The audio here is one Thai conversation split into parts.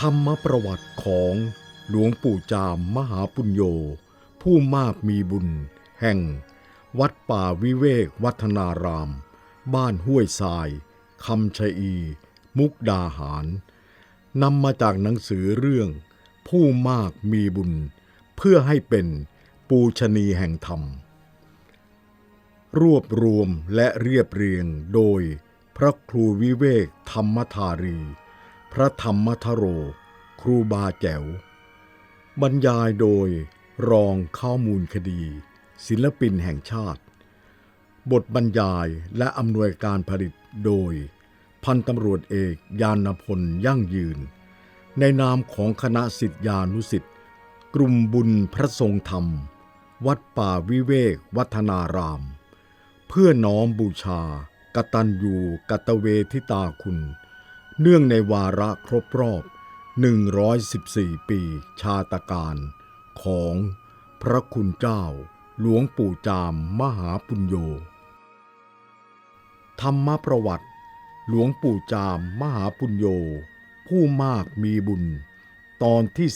ธรรมประวัติของหลวงปู่จามมหาปุญโญผู้มากมีบุญ แห่ง วัดป่าวิเวกวัฒนาราม บ้านห้วยทรายคำชะอี มุกดาหารนำมาจากหนังสือเรื่อง ผู้มากมีบุญ เพื่อให้เป็นปูชนีแห่งธรรม รวบรวมและเรียบเรียงโดยพระครูวิเวกธรรมธารี พระธรรมทโร ครูบาแจ๋ว บรรยายโดยรองข้อมูลคดี ศิลปินแห่งชาติ บทบรรยายและอำนวยการผลิตโดย พันตำรวจเอกยานพลยั่งยืน ในนามของคณะสิทธิานุสิทธิ์กลุ่มบุญพระทรงธรรม วัดป่าวิเวกวัฒนาราม เพื่อน้อมบูชากตัญญูกตเวทิตาคุณ เนื่องในวาระครบรอบ 114 ปี ชาตการของพระคุณเจ้า หลวงปู่จามมหาปุญโญธรรมประวัติ หลวงปู่จามมหาปุญโญผู้มากมีบุญ ตอนที่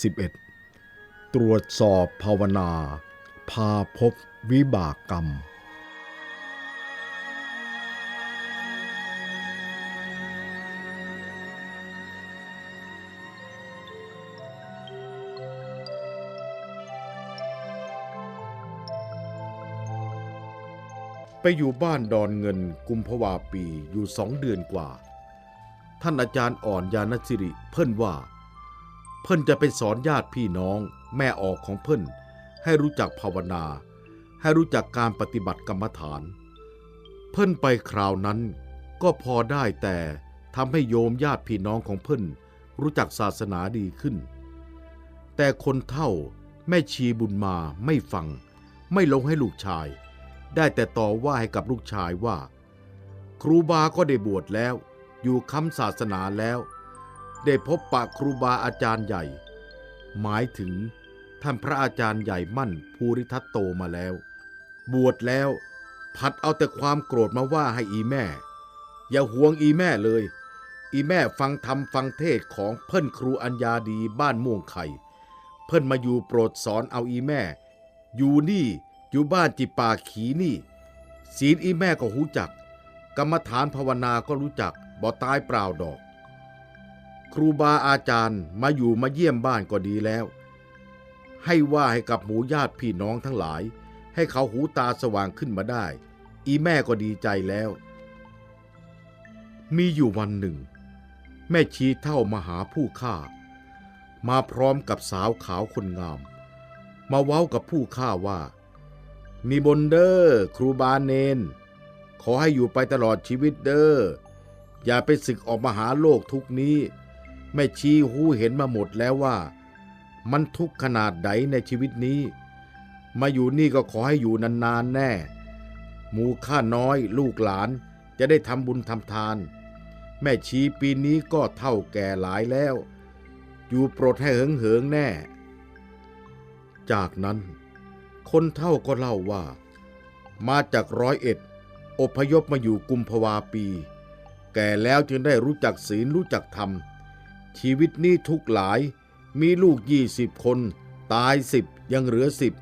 11 ตรวจสอบภาวนา พาพบวิบากกรรม ไปอยู่บ้านดอนเงินกุมภาวาปีอยู่สองเดือนกว่า ท่านอาจารย์อ่อนยานสิริเพิ่นว่า เพิ่นจะไปสอนญาติพี่น้องแม่ออกของเพิ่นให้รู้จักภาวนา ให้รู้จักการปฏิบัติกรรมฐาน เพิ่นไปคราวนั้นก็พอได้แต่ทำให้โยมญาติพี่น้องของเพิ่นรู้จักศาสนาดีขึ้น แต่คนเท่าแม่ชีบุญมาไม่ฟัง ไม่ลงให้ลูกชาย ได้แต่ต่อว่าให้กับลูกชายว่า ครูบาก็ได้บวชแล้ว อยู่คำศาสนาแล้ว ได้พบปะครูบาอาจารย์ใหญ่ หมายถึงท่านพระอาจารย์ใหญ่มั่นภูริทัตโตมาแล้ว บวชแล้วพัดเอาแต่ความโกรธมาว่าให้อีแม่ อย่าห่วงอีแม่เลย อีแม่ฟังธรรมฟังเทศของเพิ่นครูอัญญาดีบ้านม่วงไข่ เพิ่นมาอยู่โปรดสอนเอาอีแม่ อยู่นี่ อยู่บ้านจิป่าขีนี่ ศีลอีแม่ก็รู้จัก กรรมฐานภาวนาก็รู้จักบ่ตายเปล่าดอก ครูบาอาจารย์มาอยู่มาเยี่ยมบ้านก็ดีแล้ว ให้ว่าให้กับหมู่ญาติพี่น้องทั้งหลาย ให้เขาหูตาสว่างขึ้นมาได้ อีแม่ก็ดีใจแล้ว มีอยู่วันหนึ่ง แม่ชีเท่ามาหาผู้ฆ่า มาพร้อมกับสาวขาวคนงาม มาเว้ากับผู้ฆ่าว่า มีบนเดอ้อครูบาเนน ขอให้อยู่ไปตลอดชีวิตเดอ้ออย่าไปศึกออกมาหาโลกทุกนี้ แม่ชีหูเห็นมาหมดแล้วว่า มันทุกขนาดไหนในชีวิตนี้ มาอยู่นี่ก็ขอให้อยู่นานๆแน่ หมูข้าน้อยลูกหลานจะได้ทำบุญทำทาน แม่ชีปีนี้ก็เท่าแก่หลายแล้ว อยู่โปรดให้เหิงเหิงๆแน่ จากนั้น คนเท่าก็เล่าว่า มาจากร้อยเอ็ด อพยพมาอยู่กุมภาวาปี แก่แล้วจึงได้รู้จักศีลรู้จักธรรม ชีวิตนี้ทุกหลาย มีลูกยี่สิบคน ตายสิบยังเหลือสิบ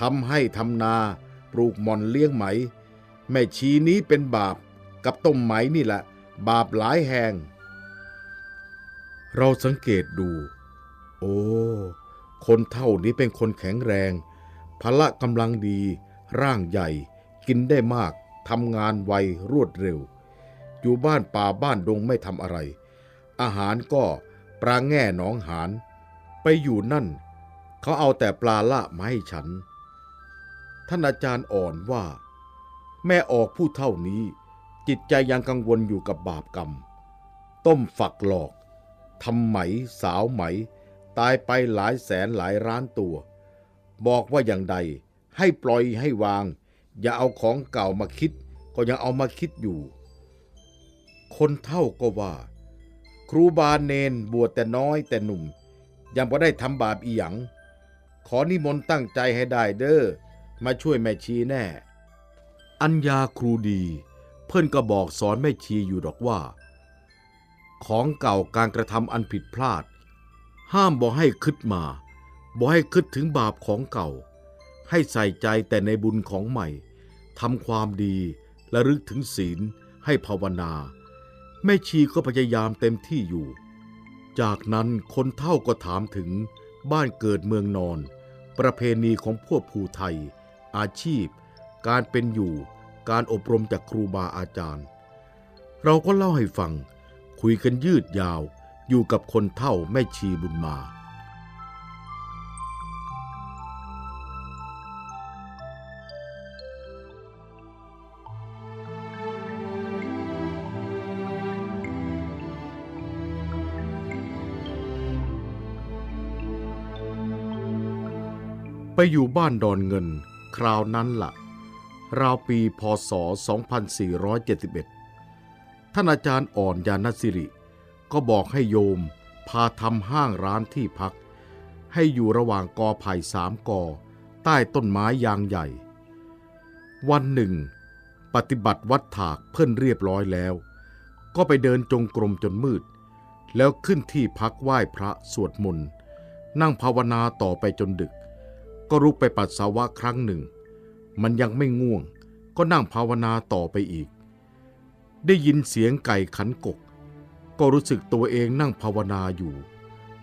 ทำให้ทำนา ปลูกหม่อนเลี้ยงไหม แม่ชีนี้เป็นบาปกับต้มไหมนี่แหละ บาปหลายแห่ง เราสังเกตดู โอ้ คนเท่านี้เป็นคนแข็งแรง พละกำลังดี ร่างใหญ่ กินได้มากทำงานไวรวดเร็ว อยู่บ้านป่าบ้านดงไม่ทำอะไร อาหารก็ปลาแง่หนองหาน ไปอยู่นั่น เขาเอาแต่ปลาละมาให้ฉัน ท่านอาจารย์อ่อนว่า แม่ออกผู้เท่านี้ จิตใจยังกังวลอยู่กับบาปกรรม ต้มฝักหลอกทำไหมสาวไหม ตายไปหลายแสนหลายล้านตัว บอกว่าอย่างใด ให้ปล่อยให้วาง อย่าเอาของเก่ามาคิด ก็ยังเอามาคิดอยู่ คนเท่าก็ว่า ครูบาเนนบวชแต่น้อยแต่หนุ่ม ยังบ่ได้ทำบาปอีหยัง ขอนิมนต์ตั้งใจให้ได้เด้อมาช่วยแม่ชีแน่ อัญญาครูดี เพื่อนก็บอกสอนแม่ชีอยู่ดอกว่า ของเก่าการกระทำอันผิดพลาด ห้ามบ่ให้คิดมา บ่ให้คิดถึงบาปของเก่า ให้ใส่ใจแต่ในบุญของใหม่ทำความดีและลึกถึงศีลให้ภาวนา แม่ชีก็พยายามเต็มที่อยู่ จากนั้นคนเท่าก็ถามถึงบ้านเกิดเมืองนอน ประเพณีของพวกภูไทย อาชีพ การเป็นอยู่ การอบรมจากครูบาอาจารย์ เราก็เล่าให้ฟัง คุยกันยืดยาวอยู่กับคนเท่าแม่ชีบุญมา ไปอยู่บ้านดอนเงิน คราวนั้นละ่ะ ราวปีพศ 2471 ท่านอาจารย์อ่อนยานสิริ ก็บอกให้โยมพาทำห้างร้านที่พัก ให้อยู่ระหว่างกอไผ่สามกอ ใต้ต้นไม้ยางใหญ่ วันหนึ่ง ปฏิบัติวัดถากเพิ่นเรียบร้อยแล้ว ก็ไปเดินจงกรมจนมืด แล้วขึ้นที่พักไหว้พระสวดมนต์นั่งภาวนาต่อไปจนดึก ก็ลุกไปปัสสาวะครั้งหนึ่ง มันยังไม่ง่วง ก็นั่งภาวนาต่อไปอีก ได้ยินเสียงไก่ขันกก ก็รู้สึกตัวเองนั่งภาวนาอยู่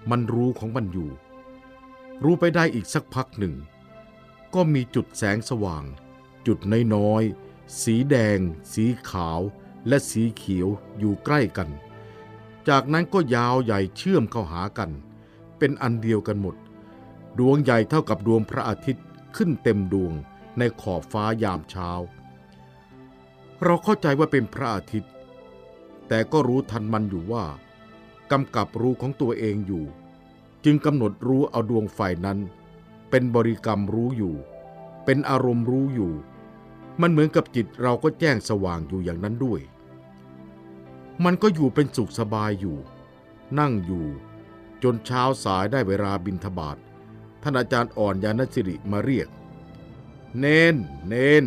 มันรู้ของมันอยู่ รู้ไปได้อีกสักพักหนึ่ง ก็มีจุดแสงสว่าง จุดน้อยๆ สีแดง สีขาว และสีเขียวอยู่ใกล้กัน จากนั้นก็ยาวใหญ่เชื่อมเข้าหากัน เป็นอันเดียวกันหมด ดวงใหญ่เท่ากับดวงพระอาทิตย์ขึ้นเต็มดวงในขอบฟ้ายามเช้า เราเข้าใจว่าเป็นพระอาทิตย์ แต่ก็รู้ทันมันอยู่ว่ากำกับรู้ของตัวเองอยู่ จึงกำหนดรู้เอาดวงไฟนั้น เป็นบริกรรมรู้อยู่ เป็นอารมณ์รู้อยู่ มันเหมือนกับจิตเราก็แจ้งสว่างอยู่อย่างนั้นด้วย มันก็อยู่เป็นสุขสบายอยู่ นั่งอยู่ จนเช้าสายได้เวลาบินทบาท ท่านอาจารย์อ่อนยานสิริมาเรียก เนน เนน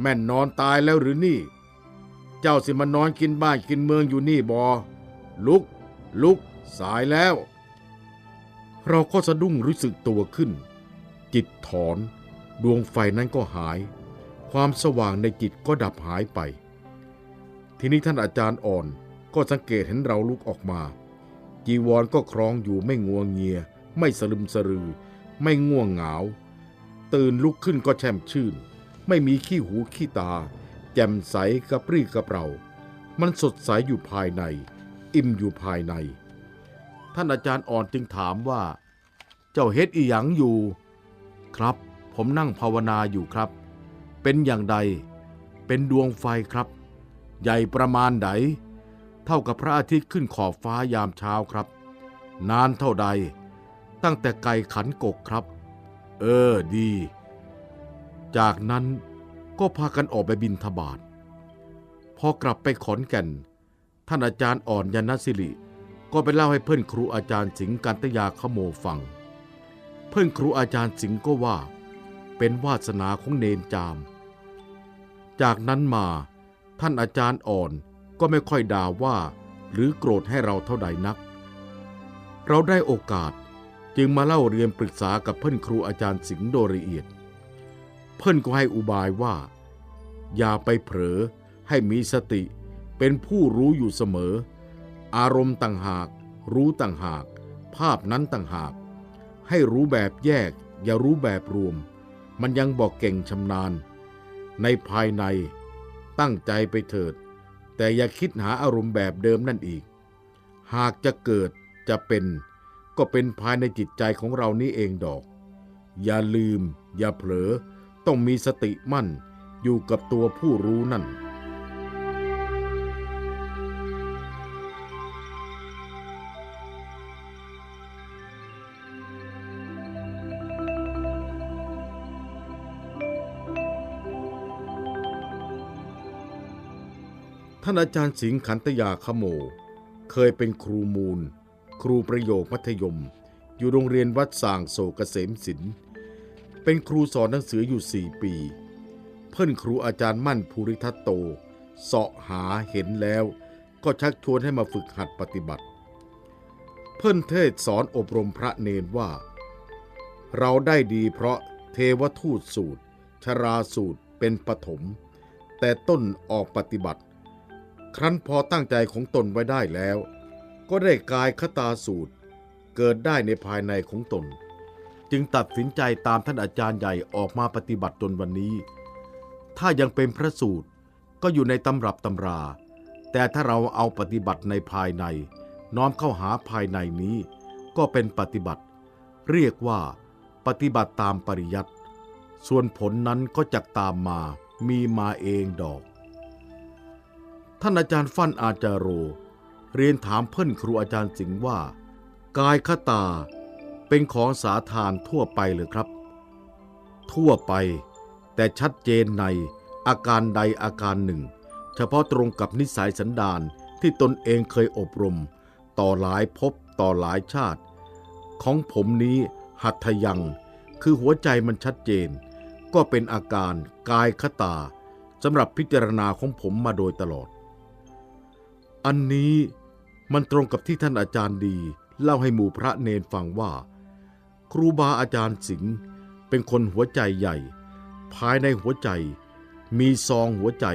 แม่นนอนตายแล้วหรือนี่ เจ้าสิมานอนกินบ้านกินเมืองอยู่นี่บอ ลุก ลุก สายแล้ว เราก็สะดุ้งรู้สึกตัวขึ้น จิตถอน ดวงไฟนั้นก็หาย ความสว่างในจิตก็ดับหายไป ทีนี้ท่านอาจารย์อ่อนก็สังเกตเห็นเราลุกออกมา จีวรก็ครองอยู่ไม่งัวงเงีย ไม่สลึมสลือ ไม่ง่วงเหงา ตื่นลุกขึ้นก็แช่มชื่น ไม่มีขี้หูขี้ตา แจ่มใสกระปรี้กระเปร่า มันสดใสอยู่ภายใน อิ่มอยู่ภายใน ท่านอาจารย์อ่อนจึงถามว่า เจ้าเฮ็ดอีหยังอยู่ ครับ ผมนั่งภาวนาอยู่ครับ เป็นอย่างใด เป็นดวงไฟครับ ใหญ่ประมาณใดเท่ากับพระอาทิตย์ขึ้นขอบฟ้ายามเช้าครับ นานเท่าใด ตั้งแต่ไก่ขันกกครับ เออดี จากนั้นก็พากันออกไปบินทบาทพอกลับไปขอนแก่น ท่านอาจารย์อ่อนยานสิริ ก็ไปเล่าให้เพื่อนครูอาจารย์สิงห์กันตยาขโมฟัง เพื่อนครูอาจารย์สิงห์ก็ว่า เป็นวาสนาของเนนจาม จากนั้นมาท่านอาจารย์อ่อนก็ไม่ค่อยด่าว่าหรือโกรธให้เราเท่าใดนัก เราได้โอกาส จึงมาเล่าเรียนปรึกษากับเพื่อนครูอาจารย์สิงห์โดยละเอียด เพื่อนก็ให้อุบายว่า อย่าไปเผลอให้มีสติเป็นผู้รู้อยู่เสมอ อารมณ์ต่างหาก รู้ต่างหาก ภาพนั้นต่างหาก ให้รู้แบบแยก อย่ารู้แบบรวม มันยังบอกเก่งชำนาญ ในภายในตั้งใจไปเถิด แต่อย่าคิดหาอารมณ์แบบเดิมนั่นอีก หากจะเกิดจะเป็น ก็เป็นภายในจิตใจของเรานี้เองดอก อย่าลืม อย่าเผลอ ต้องมีสติมั่นอยู่กับตัวผู้รู้นั่นท่านอาจารย์สิงห์ขันตยาขโม เคยเป็นครูมูล ครูประโยคมัธยม อยู่โรงเรียนวัดสางโศกเกษมศิลป์เป็นครูสอนหนังสืออยู่สี่ปี เพื่อนครูอาจารย์มั่นภูริทัตโตเสาะหาเห็นแล้วก็ชักชวนให้มาฝึกหัดปฏิบัติพพิ่อนเทศสอนอบรมพระเนนว่า เราได้ดีเพราะเทวทูตสูตร ชราสูตรเป็นปฐมแต่ต้นออกปฏิบัติ ครั้นพอตั้งใจของตนไว้ได้แล้ว ก็ได้กายคตาสูตร เกิดได้ในภายในของตน จึงตัดสินใจตามท่านอาจารย์ใหญ่ออกมาปฏิบัติจนวันนี้ ถ้ายังเป็นพระสูตรก็อยู่ในตำรับตำรา แต่ถ้าเราเอาปฏิบัติในภายใน น้อมเข้าหาภายในนี้ ก็เป็นปฏิบัติ เรียกว่า ปฏิบัติตามปริยัติ ส่วนผลนั้นก็จะตามมามีมาเองดอก ท่านอาจารย์ฟั่นอาจารโร เรียนถามเพื่อนครูอาจารย์สิงห์ว่า กายคตาเป็นของสาทานทั่วไปเลยครับ ทั่วไปแต่ชัดเจนในอาการใดอาการหนึ่ง เฉพาะตรงกับนิสัยสันดานที่ตนเองเคยอบรม ต่อหลายภพต่อหลายชาติ ของผมนี้หัตถยังคือหัวใจมันชัดเจน ก็เป็นอาการกายคตาสำหรับพิจารณาของผมมาโดยตลอด อันนี้ มันตรงกับที่ท่านอาจารย์ดีเล่าให้หมู่พระเนนฟังว่า ครูบาอาจารย์สิงห์เป็นคนหัวใจใหญ่ ภายในหัวใจ มีซองหัวใจ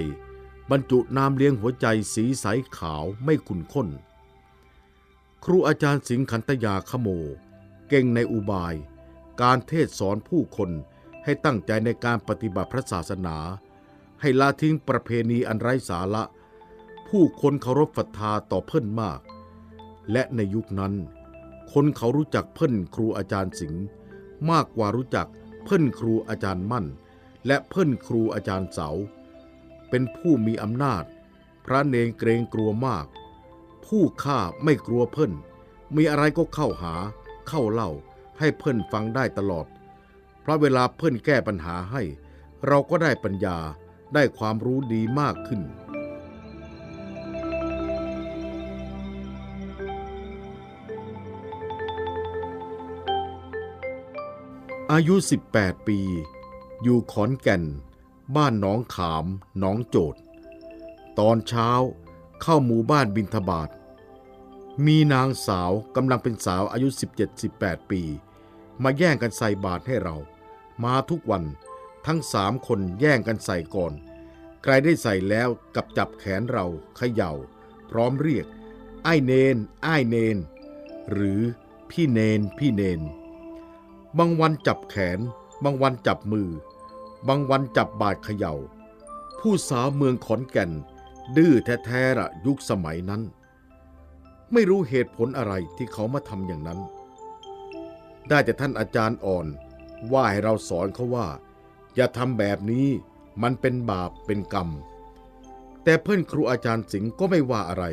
บรรจุน้ำเลี้ยงหัวใจสีใสขาวไม่ขุ่นข้น ครูอาจารย์สิงห์ขันตยาขโม เก่งในอุบาย การเทศสอนผู้คนให้ตั้งใจในการปฏิบัติพระศาสนา ให้ละทิ้งประเพณีอันไร้สาระ ผู้คนเคารพศรัทธาต่อเพิ่นมาก และในยุคนั้น คนเขารู้จักเพิ่นครูอาจารย์สิงห์มากกว่ารู้จักเพิ่นครูอาจารย์มั่น และเพิ่นครูอาจารย์เสา เป็นผู้มีอำนาจ พระเนงเกรงกลัวมาก ผู้ฆ่าไม่กลัวเพิ่น มีอะไรก็เข้าหา เข้าเล่าให้เพิ่นฟังได้ตลอด เพราะเวลาเพิ่นแก้ปัญหาให้ เราก็ได้ปัญญาได้ความรู้ดีมากขึ้น อายุ 18 ปี อยู่ขอนแก่น บ้านหนองขาม หนองโจดตอนเช้าเข้าหมู่บ้านบินทบาท มีนางสาวกำลังเป็นสาวอายุ 17-18 ปี มาแย่งกันใส่บาตรให้เรา มาทุกวันทั้งสามคนแย่งกันใส่ก่อน ใครได้ใส่แล้วกับจับแขนเราเขย่า พร้อมเรียก ไอ้เนน ไอ้เนน หรือพี่เนน พี่เนน บางวันจับแขน บางวันจับมือ บางวันจับบาดเขยา่า ผู้สาวเมืองขอนแก่น ดื้อแท้ๆละยุคสมัยนั้น ไม่รู้เหตุผลอะไรที่เขามาทำอย่างนั้น ได้แต่ท่านอาจารย์อ่อน ว่าให้เราสอนเขาว่า อย่าทำแบบนี้มันเป็นบาปเป็นกรรม แต่เพื่อนครูอาจารย์สิงห์ก็ไม่ว่าอะไร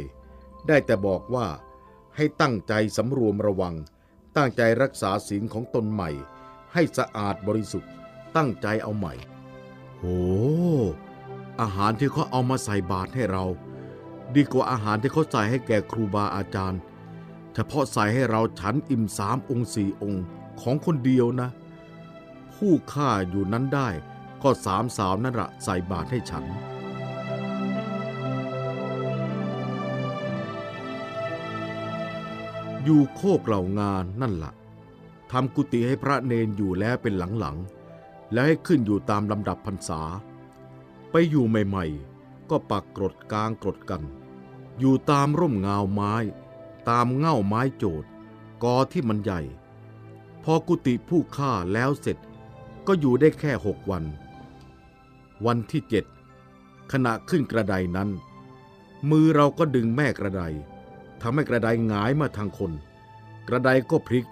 ได้แต่บอกว่าให้ตั้งใจสำรวมระวัง ตั้งใจรักษาศีลของตนใหม่ ให้สะอาดบริสุทธิ์ตั้งใจเอาใหม่โออาหารที่เขาเอามาใส่บาตรให้เรา ดีกว่าอาหารที่เขาใส่ให้แก่ครูบาอาจารย์ เฉพาะใส่ให้เราฉันอิ่มสามองค์สี่องค์ของคนเดียวนะ ผู้ฆ่าอยู่นั้นได้ก็สามสาวนั่นละใส่บาตรให้ฉัน อยู่โคกเหล่างานนั่นละ่ะทำกุฏิให้พระเนนอยู่แล้วเป็นหลังๆ และให้ขึ้นอยู่ตามลำดับพรรษา ไปอยู่ใหม่ๆ ก็ปักกรดกลางกรดกัน อยู่ตามร่มเงาไม้ ตามเง่าไม้โจดกอที่มันใหญ่ พอกุฏิผู้ฆ่าแล้วเสร็จ ก็อยู่ได้แค่หกวัน วันที่เจ็ดขณะขึ้นกระไดนั้น มือเราก็ดึงแม่กระได ทำให้กระไดหงายมาทางคน กระไดก็พลิก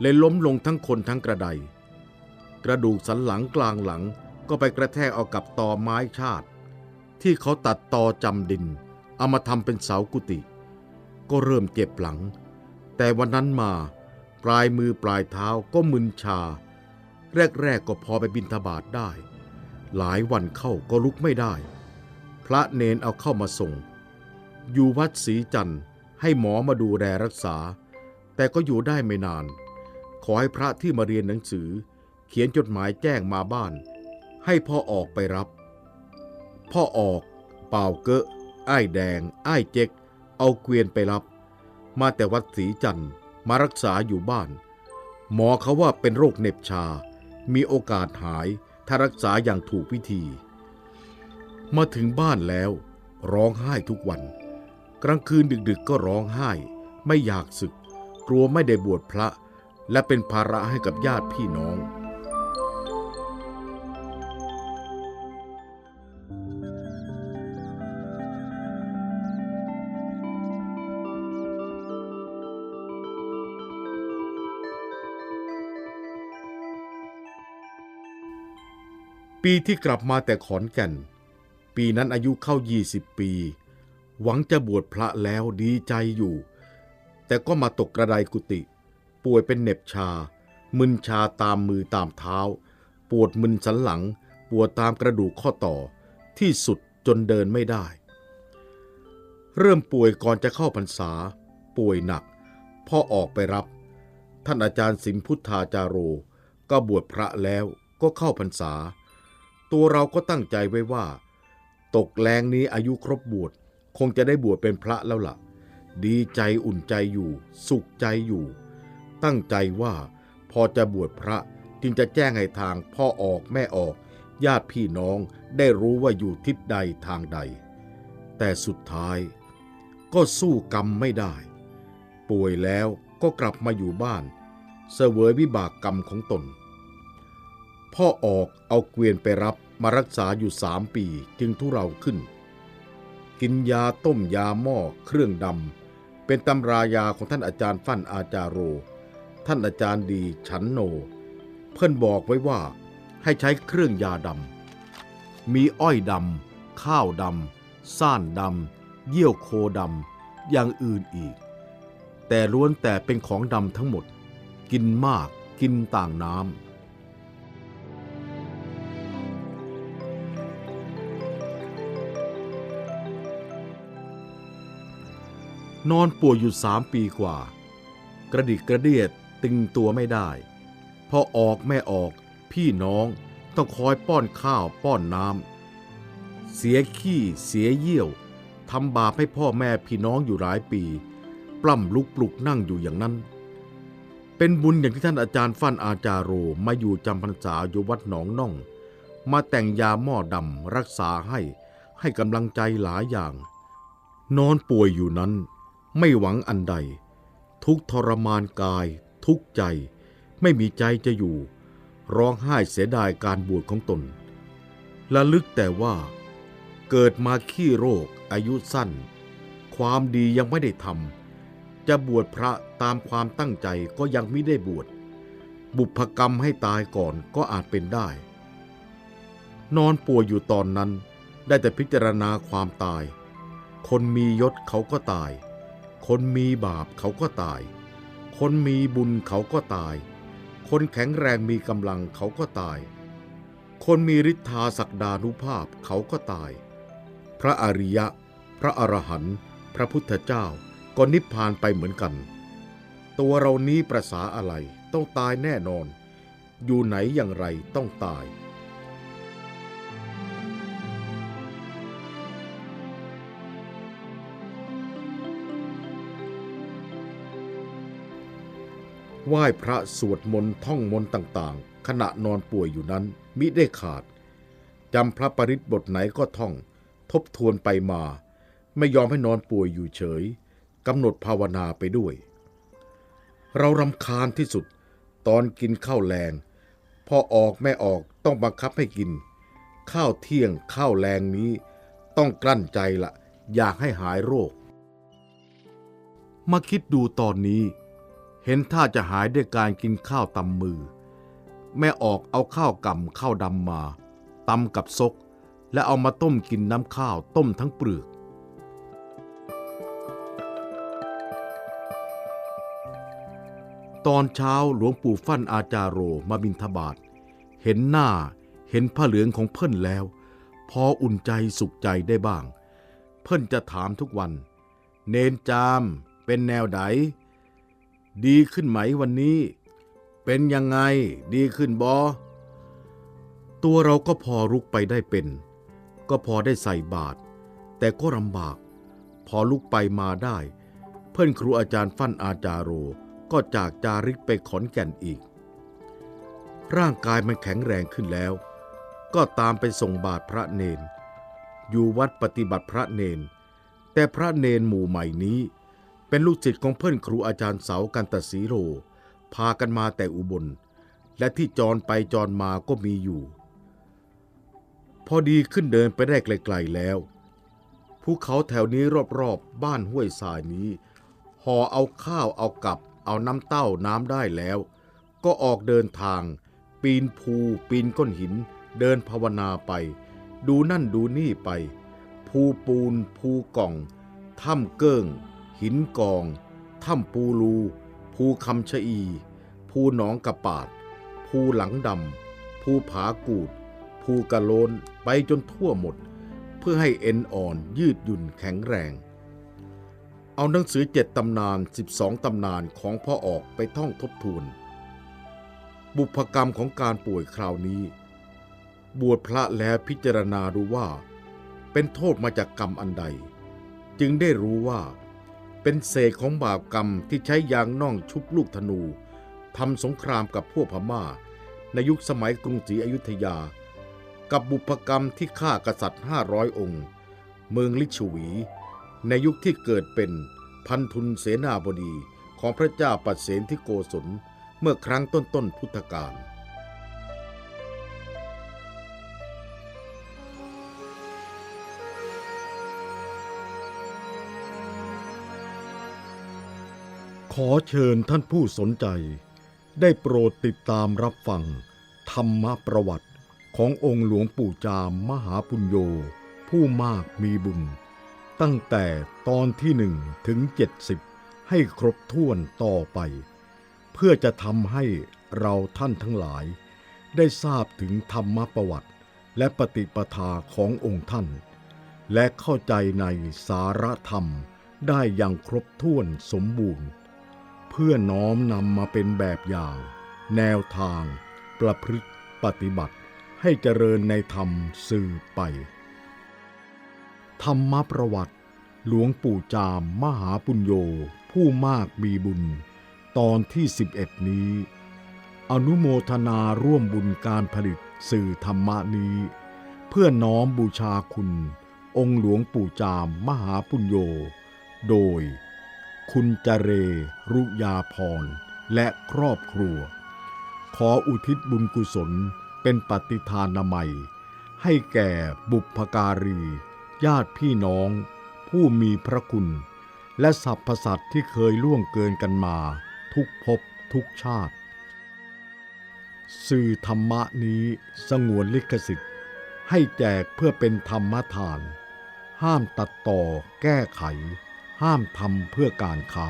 เลยล้มลงทั้งคนทั้งกระได กระดูกสันหลังกลางหลังก็ไปกระแทกเอากับตอไม้ชาติ ที่เขาตัดตอจำดิน เอามาทำเป็นเสากุฏิก็เริ่มเจ็บหลัง แต่วันนั้นมาปลายมือปลายเท้าก็มึนชา แรกๆก็พอไปบินทบาทได้ หลายวันเข้าก็ลุกไม่ได้ พระเนนเอาเข้ามาส่ง อยู่วัดศรีจันทร์ ให้หมอมาดูแลรักษา แต่ก็อยู่ได้ไม่นาน ขอให้พระที่มาเรียนหนังสือ เขียนจดหมายแจ้งมาบ้าน ให้พ่อออกไปรับ พ่อออก เป่าเกะอ้ายแดง อ้ายเจ๊ก เอาเกวียนไปรับ มาแต่วัดศรีจันทร์มารักษาอยู่บ้าน หมอเขาว่าเป็นโรคเน็บชา มีโอกาสหายถ้ารักษาอย่างถูกวิธี มาถึงบ้านแล้ว ร้องไห้ทุกวัน กลางคืนดึกๆก็ร้องไห้ ไม่อยากศึก กลัวไม่ได้บวชพระ และเป็นภาระให้กับญาติพี่น้อง ปีที่กลับมาแต่ขอนแก่น ปีนั้นอายุเข้า 20 ปี หวังจะบวชพระแล้วดีใจอยู่ แต่ก็มาตกกระไดกุฏิป่วยเป็นเหน็บชา มึนชาตามมือตามเท้า ปวดมึนสันหลัง ปวดตามกระดูกข้อต่อ ที่สุดจนเดินไม่ได้ เริ่มป่วยก่อนจะเข้าพรรษา ป่วยหนัก พ่อออกไปรับ ท่านอาจารย์สิมพุทธาจาโร ก็บวชพระแล้วก็เข้าพรรษา ตัวเราก็ตั้งใจไว้ว่า ตกแรงนี้อายุครบบวช คงจะได้บวชเป็นพระแล้วล่ะ ดีใจอุ่นใจอยู่ สุขใจอยู่ ตั้งใจว่าพอจะบวชพระจึงจะแจ้งให้ทางพ่อออกแม่ออก ญาติพี่น้องได้รู้ว่าอยู่ทิศใดทางใด แต่สุดท้าย ก็สู้กรรมไม่ได้ ป่วยแล้วก็กลับมาอยู่บ้าน เสวยวิบากกรรมของตน พ่อออกเอาเกวียนไปรับมารักษาอยู่สามปีจึงทุเราขึ้น กินยาต้มยาหม้อเครื่องดำ เป็นตำรายาของท่านอาจารย์ฟั่นอาจารโร ท่านอาจารย์ดีฉันโน เพื่อนบอกไว้ว่าให้ใช้เครื่องยาดำ มีอ้อยดำ ข้าวดำ ซ่านดำ เยี่ยวโคดำ อย่างอื่นอีก แต่ล้วนแต่เป็นของดำทั้งหมด กินมากกินต่างน้ำ นอนป่วยอยู่สามปีกว่า กระดิกกระเดียดตึงตัวไม่ได้ พอออกแม่ออก พี่น้องต้องคอยป้อนข้าวป้อนน้ำเสียขี้เสียเยี่ยวทำบาปให้พ่อแม่พี่น้องอยู่หลายปี ปล้ำลุกปลุกนั่งอยู่อย่างนั้น เป็นบุญอย่างที่ท่านอาจารย์ฟั่นอาจารโรมาอยู่จำพรรษาอยู่วัดหนองน่อง มาแต่งยาหม้อดำรักษาให้ให้กำลังใจหลายอย่าง นอนป่วยอยู่นั้น ไม่หวังอันใด ทุกทรมานกาย ทุกใจ ไม่มีใจจะอยู่ ร้องไห้เสียดายการบวชของตนและลึกแต่ว่า เกิดมาขี้โรคอายุสั้น ความดียังไม่ได้ทำจะบวชพระตามความตั้งใจก็ยังไม่ได้บวชบุพกรรมให้ตายก่อนก็อาจเป็นได้ นอนป่วยอยู่ตอนนั้นได้แต่พิจารณาความตาย คนมียศเขาก็ตาย คนมีบาปเขาก็ตาย คนมีบุญเขาก็ตาย คนแข็งแรงมีกำลังเขาก็ตาย คนมีฤทธาศักดานุภาพเขาก็ตาย พระอริยะ พระอรหันต์พระพุทธเจ้าก็นิพพานไปเหมือนกัน ตัวเรานี้ประสาอะไรต้องตายแน่นอน อยู่ไหนอย่างไรต้องตาย ไหว้พระสวดมนต์ท่องมนต์ต่างๆ ขณะนอนป่วยอยู่นั้นมิได้ขาดจำพระปริตบทไหนก็ท่อง ทบทวนไปมา ไม่ยอมให้นอนป่วยอยู่เฉยกำหนดภาวนาไปด้วย เรารำคาญที่สุดตอนกินข้าวแรงพอออกแม่ออกต้องบังคับให้กิน ข้าวเที่ยงข้าวแรงนี้ต้องกลั้นใจละอยากให้หายโรค มาคิดดูตอนนี้ เห็นท่าจะหายด้วยการกินข้าวตำมือ แม่ออกเอาข้าวกำข้าวดำมาตำกับซก และเอามาต้มกินน้ำข้าวต้มทั้งเปลือก ตอนเช้าหลวงปู่ฟั่นอาจารโรมาบินทบาทเห็นหน้าเห็นผ้าเหลืองของเพิ่นแล้ว พออุ่นใจสุขใจได้บ้าง เพิ่นจะถามทุกวัน เนนจามเป็นแนวได ดีขึ้นไหมวันนี้ เป็นยังไงดีขึ้นบอ ตัวเราก็พอลุกไปได้เป็น ก็พอได้ใส่บาตรแต่ก็ลำบาก พอลุกไปมาได้ เพื่อนครูอาจารย์ฟั่นอาจารโรก็จากจาริกไปขอนแก่นอีก ร่างกายมันแข็งแรงขึ้นแล้ว ก็ตามไปส่งบาตรพระเนน อยู่วัดปฏิบัติพระเนน แต่พระเนนหมู่ใหม่นี้ เป็นลูกศิษย์ของเพื่อนครูอาจารย์เสากันตศีโร พากันมาแต่อุบล และที่จรไปจรมาก็มีอยู่ พอดีขึ้นเดินไปได้ไกลๆแล้ว ภูเขาแถวนี้รอบๆบ้านห้วยทรายนี้ห่อเอาข้าวเอากับ เอาน้ำเต้าน้ำได้แล้ว ก็ออกเดินทาง ปีนภู ปีนก้อนหิน เดินภาวนาไป ดูนั่นดูนี่ไป ภูปูน ภูก่อง ถ้ำเกิ้ง หินกอง ถ้ำปูลู ภูคำชะอี ภูหนองกระปาด ภูหลังดำ ภูผากูด ภูกะโลนไปจนทั่วหมด เพื่อให้เอ็นอ่อนยืดหยุ่นแข็งแรง เอาหนังสือเจ็ดตำนาน 12 ตำนานของพ่อออกไปท่องทบทวนบุพกรรมของการป่วยคราวนี้ บวชพระแล้วพิจารณาดูว่า เป็นโทษมาจากกรรมอันใด จึงได้รู้ว่า เป็นเศษของบาปกรรมที่ใช้ยางน่องชุบลูกธนูทำสงครามกับพวกพม่า ในยุคสมัยกรุงศรีอยุธยา กับบุพกรรมที่ฆ่ากษัตริย์ 500 องค์ เมืองลิชวี ในยุคที่เกิดเป็นพันทุนเสนาบดีของพระเจ้าปัดเสนที่โกศลเมื่อครั้งต้นๆพุทธกาล ขอเชิญท่านผู้สนใจ ได้โปรดติดตามรับฟัง ธรรมประวัติขององค์หลวงปู่จามมหาปุญโญผู้มากมีบุญ ตั้งแต่ตอนที่หนึ่งถึงเจ็ดสิบให้ครบถ้วนต่อไป เพื่อจะทำให้เราท่านทั้งหลาย ได้ทราบถึงธรรมประวัติ และปฏิปทาขององค์ท่าน และเข้าใจในสาระธรรมได้อย่างครบถ้วนสมบูรณ์ เพื่อน้อมนำมาเป็นแบบอย่าง แนวทาง ประพฤติปฏิบัติ ให้เจริญในธรรมสื่อไป ธรรมประวัติ หลวงปู่จามมหาปุญโญผู้มากมีบุญ ตอนที่ 11 นี้ อนุโมทนาร่วมบุญการผลิตสื่อธรรมนี้ เพื่อน้อมบูชาคุณ องค์หลวงปู่จามมหาปุญโญโดย คุณจเร รุยาพร และครอบครัว ขออุทิศบุญกุศลเป็นปฏิทานนามัย ให้แก่บุพการี ญาติพี่น้อง ผู้มีพระคุณ และสรรพสัตว์ที่เคยล่วงเกินกันมา ทุกภพทุกชาติ สื่อธรรมะนี้สงวนลิขสิทธิ์ ให้แจกเพื่อเป็นธรรมทาน ห้ามตัดต่อแก้ไข ห้ามทำเพื่อการค้า